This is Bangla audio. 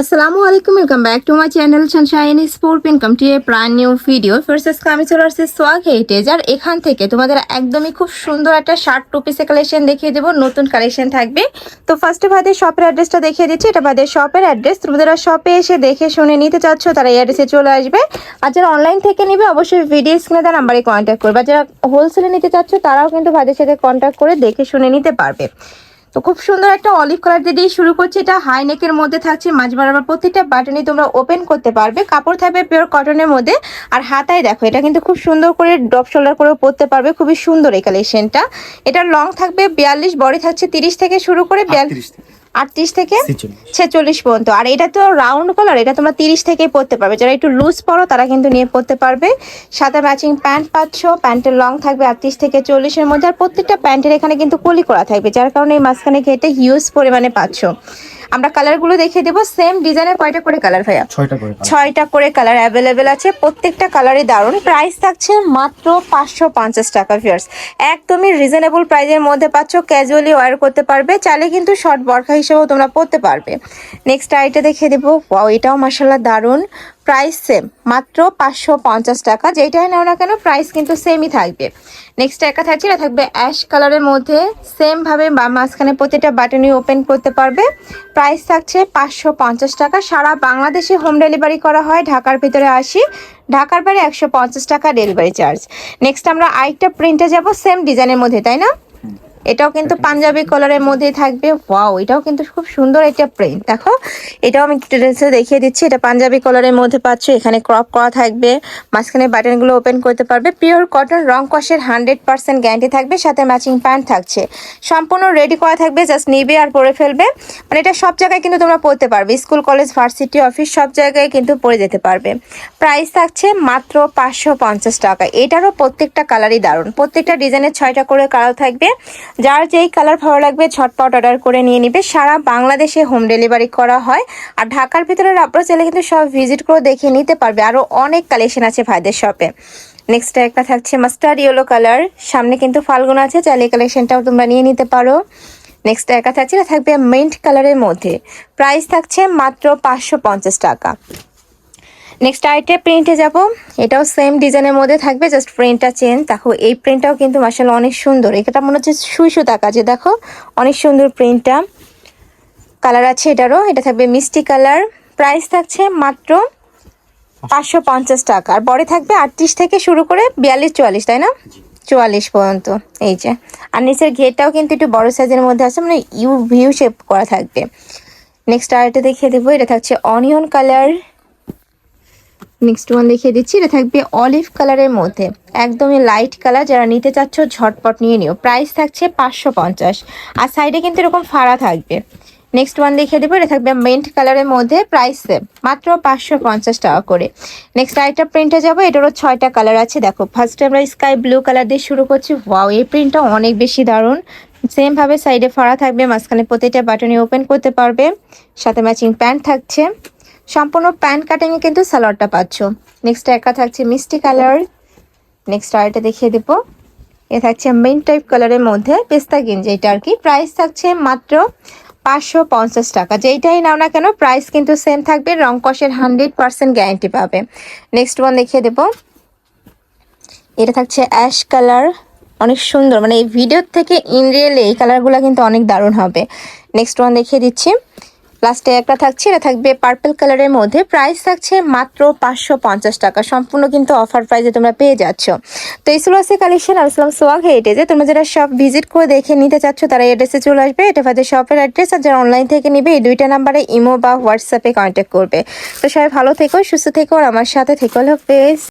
আসসালামু আলাইকুম welcome back to my channel Sunshine sport income to a brand new video first আজকে আমি চলে আসছি সোয়াগ হেরিটেজ আর এখান থেকে তোমাদের একদমই খুব সুন্দর একটা শার্ট টু পিসের কালেকশন দেখিয়ে দেবো। নতুন কালেকশন থাকবে। তো ফার্স্টে ভাদের শপের অ্যাড্রেসটা দেখিয়ে দিচ্ছি। এটা ভাদের শপের অ্যাড্রেস তোমাদের শপে এসে দেখে শুনে নিতে চাচ্ছ, তারা এই অ্যাড্রেসে চলে আসবে। আর যারা অনলাইন থেকে নিবে, অবশ্যই ভিডিও স্ক্রিনে তার নাম্বারে কন্ট্যাক্ট করবে। আর যারা হোলসেলে নিতে চাচ্ছ, তারাও কিন্তু ভাদের সাথে কন্ট্যাক্ট করে দেখে শুনে নিতে পারবে। তো খুব সুন্দর একটা অলিভ কালার দিয়ে শুরু করছি। এটা হাই নেকের মধ্যে থাকছে মাঝ বরাবর প্রত্যেকটা বাটনই তোমরা ওপেন করতে পারবে। কাপড় থাকবে পিওর কটনের মধ্যে। আর হাতায় দেখো এটা কিন্তু খুব সুন্দর করে ড্রপ শোল্ডার করেও পরতে পারবে। খুবই সুন্দর এই কালেকশনটা এটা লং থাকবে বিয়াল্লিশ বডি থাকছে তিরিশ থেকে শুরু করে বিয়াল্লিশ আটত্রিশ থেকে ছেচল্লিশ। পর্যন্ত। আর এটা তো রাউন্ড কলার এটা তোমরা তিরিশ থেকেই পরতে পারবে। যারা একটু লুজ পরো তারা কিন্তু নিয়ে পরতে পারবে। সাথে ম্যাচিং প্যান্ট পাচ্ছ প্যান্টের লং থাকবে আটত্রিশ থেকে চল্লিশের মধ্যে। আর প্রত্যেকটা প্যান্টের এখানে কিন্তু কলি করা থাকবে যার কারণে এই মাঝখানে ঘেটে হিউজ পরিমাণে পাচ্ছ। আমরা কালারগুলো দেখিয়ে দেবো। সেম ডিজাইনের কয়টা করে কালার ভাইয়া? ছয়টা করে কালার অ্যাভেলেবেল আছে। প্রত্যেকটা কালারই দারুণ। প্রাইস থাকছে মাত্র পাঁচশো পঞ্চাশ টাকা ফিয়ার্স একদমই রিজনেবল প্রাইজের মধ্যে পাচ্ছ। ক্যাজুয়ালি ওয়ার করতে পারবে। চাইলে কিন্তু শর্ট বরখা হিসেবেও তোমরা পরতে পারবে। নেক্সট আইটা দেখিয়ে দেবো। এটাও মাসাল্লাহ দারুণ। প্রাইস সেম মাত্র পাঁচশো পঞ্চাশ টাকা। যেটাই নাও না কেন প্রাইস কিন্তু সেমই থাকবে। নেক্সট একটা থাকছে, এটা থাকবে অ্যাশ কালারের মধ্যে। সেমভাবে মাঝখানে প্রতিটা বাটনই ওপেন করতে পারবে। প্রাইস থাকছে পাঁচশো পঞ্চাশ টাকা। সারা বাংলাদেশে হোম ডেলিভারি করা হয়। ঢাকার ভিতরে আসি। ঢাকার বাইরে একশো পঞ্চাশ টাকা ডেলিভারি চার্জ নেক্সট আমরা আরেকটা প্রিন্টে যাব সেম ডিজাইনের মধ্যে, তাই না? এটাও কিন্তু পাঞ্জাবি কালারের মধ্যেই থাকবে। ওয়াও এটাও কিন্তু খুব সুন্দর একটা প্রিন্ট দেখো, এটাও আমি ডিটেলসে দেখিয়ে দিচ্ছি। এটা পাঞ্জাবি কালারের মধ্যে পাচ্ছ, এখানে ক্রপ করা থাকবে। মাঝখানে বাটনগুলো ওপেন করতে পারবে। পিওর কটন রং কষের হান্ড্রেড পার্সেন্ট গ্যারান্টি থাকবে। সাথে ম্যাচিং প্যান্ট থাকছে। সম্পূর্ণ রেডি করা থাকবে জাস্ট নিবে আর পরে ফেলবে। মানে এটা সব জায়গায় কিন্তু তোমরা পড়তে পারবে। স্কুল কলেজ ভার্সিটি অফিস সব জায়গায় কিন্তু পরে যেতে পারবে। প্রাইস থাকছে মাত্র পাঁচশো পঞ্চাশ টাকা। এটারও প্রত্যেকটা কালারই দারুণ। প্রত্যেকটা ডিজাইনের ছয়টা করে কালার থাকবে। যার যেই কালার ভালো লাগবে ঝটপট অর্ডার করে নিয়ে নিবে। সারা বাংলাদেশে হোম ডেলিভারি করা হয়। আর ঢাকার ভিতরে আপনারা চাইলে কিন্তু সব ভিজিট করে দেখে নিতে পারবে। আরও অনেক কালেকশন আছে ভাইদের শপে নেক্সট একটা থাকছে মাস্টার্ড ইয়েলো কালার সামনে কিন্তু ফাল্গুন আছে, চাইলে কালেকশনটাও তোমরা নিয়ে নিতে পারো। নেক্সট একা থাকছে থাকবে মিন্ট কালারের মধ্যে। প্রাইস থাকছে মাত্র পাঁচশো পঞ্চাশ টাকা। নেক্সট আইটে প্রিন্টে যাব। এটাও সেম ডিজাইনের মধ্যে থাকবে জাস্ট প্রিন্টটা চেন দেখো এই প্রিন্টটাও কিন্তু মাসাল অনেক সুন্দর। এটা মনে হচ্ছে সুই সুতা কাজে। দেখো অনেক সুন্দর প্রিন্টটা কালার আছে এটারও। এটা থাকবে মিষ্টি কালার প্রাইস থাকছে মাত্র পাঁচশো পঞ্চাশ টাকা। আর বড়ি থাকবে আটত্রিশ থেকে শুরু করে বিয়াল্লিশ চুয়াল্লিশ তাই না? চুয়াল্লিশ পর্যন্ত। এই যে। আর নিচের ঘেরটাও কিন্তু একটু বড় সাইজের মধ্যে আছে মানে ইউ ভিউ শেপ করা থাকবে। নেক্সট আরেকটা দেখিয়ে দেবো। এটা থাকছে অনিয়ন কালার নেক্সট ওয়ান দেখিয়ে দিচ্ছি। এটা থাকবে অলিভ কালারের মধ্যে। একদমই লাইট কালার যারা নিতে চাচ্ছ, ঝটপট নিয়ে নিও। প্রাইস থাকছে পাঁচশো পঞ্চাশ। আর সাইডে কিন্তু এরকম ফাড়া থাকবে। নেক্সট ওয়ান দেখিয়ে দেবো। এটা থাকবে মেন্ট কালারের মধ্যে প্রাইস সেম মাত্র পাঁচশো পঞ্চাশ টাকা করে। নেক্সট আরেকটা প্রিন্টে যাব। এটারও ছয়টা কালার আছে। দেখো ফার্স্টে আমরা স্কাই ব্লু কালার দিয়ে শুরু করছি। ওয়াও এই প্রিন্টটা অনেক বেশি দারুণ। সেমভাবে সাইডে ফাড়া থাকবে। মাঝখানে প্রতিটা বাটনে ওপেন করতে পারবে। সাথে ম্যাচিং প্যান্ট থাকছে। সম্পূর্ণ প্যান্ট কাটিংয়ে কিন্তু সালোয়ারটা পাচ্ছ। নেক্সট একা থাকছে মিষ্টি কালার। নেক্সট আরেকটা দেখিয়ে দেবো। এ থাকছে মেইন টাইপ কালারের মধ্যে পেস্তা গেঞ্জি। এটা আর কি প্রাইস থাকছে মাত্র পাঁচশো পঞ্চাশ টাকা। যেইটাই নাও না কেন প্রাইস কিন্তু সেম থাকবে, রং কষের হান্ড্রেড পার্সেন্ট গ্যারান্টি পাবে। নেক্সট ওয়ান দেখিয়ে দেবো। এটা থাকছে অ্যাশ কালার অনেক সুন্দর। মানে এই ভিডিওর থেকে ইন রিয়েল এই কালারগুলো কিন্তু অনেক দারুণ হবে। নেক্সট ওয়ান দেখিয়ে দিচ্ছি। লাস্টে একটা থাকছে, এটা থাকবে পার্পল কালারের মধ্যে। প্রাইস থাকছে মাত্র পাঁচশো পঞ্চাশ টাকা। সম্পূর্ণ কিন্তু অফার প্রাইসে তোমরা পেয়ে যাচ্ছ। তো এই আছে কালেকশন আর ইসলাম সোয়াগ হেরিটেজে তোমরা যারা সব ভিজিট করে দেখে নিতে চাচ্ছ, তারা এড্রেসে চলে আসবে। এটা তাদের শপের অ্যাড্রেস আর যারা অনলাইন থেকে নিবে, এই দুইটা নাম্বারে ইমো বা হোয়াটসঅ্যাপে কন্ট্যাক্ট করবে। তো সবাই ভালো থেকো, সুস্থ থেকো, আর আমার সাথে থেকো হলো পেজ